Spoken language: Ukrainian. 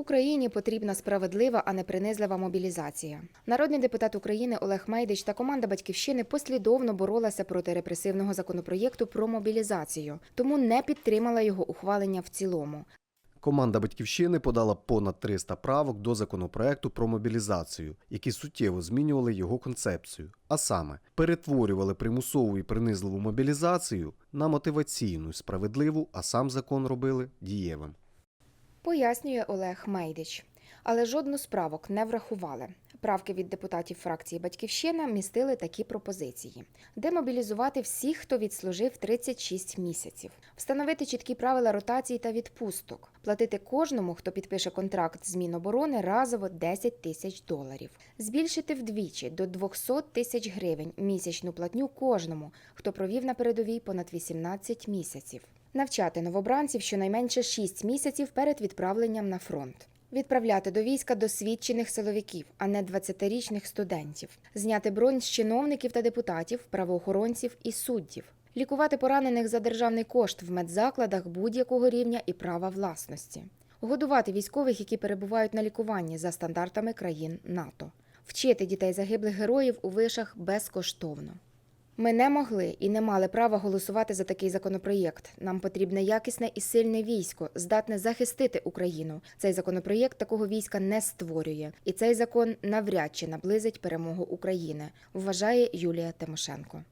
Україні потрібна справедлива, а не принизлива мобілізація. Народний депутат України Олег Мейдич та команда Батьківщини послідовно боролася проти репресивного законопроєкту про мобілізацію, тому не підтримала його ухвалення в цілому. Команда Батьківщини подала понад 300 правок до законопроекту про мобілізацію, які суттєво змінювали його концепцію, а саме перетворювали примусову і принизливу мобілізацію на мотиваційну і справедливу, а сам закон робили дієвим. Пояснює Олег Мейдич. Але жодну з правок не врахували. Правки від депутатів фракції Батьківщина містили такі пропозиції: демобілізувати всіх, хто відслужив 36 місяців, встановити чіткі правила ротації та відпусток, платити кожному, хто підпише контракт з Міноборони, разово 10 тисяч доларів, збільшити вдвічі до 200 тисяч гривень місячну платню кожному, хто провів на передовій понад 18 місяців. Навчати новобранців щонайменше 6 місяців перед відправленням на фронт. Відправляти до війська досвідчених силовиків, а не 20-річних студентів, зняти бронь з чиновників та депутатів, правоохоронців і суддів, лікувати поранених за державний кошт в медзакладах будь-якого рівня і права власності, годувати військових, які перебувають на лікуванні за стандартами країн НАТО, вчити дітей загиблих героїв у вишах безкоштовно. Ми не могли і не мали права голосувати за такий законопроєкт. Нам потрібне якісне і сильне військо, здатне захистити Україну. Цей законопроєкт такого війська не створює, і цей закон навряд чи наблизить перемогу України, вважає Юлія Тимошенко.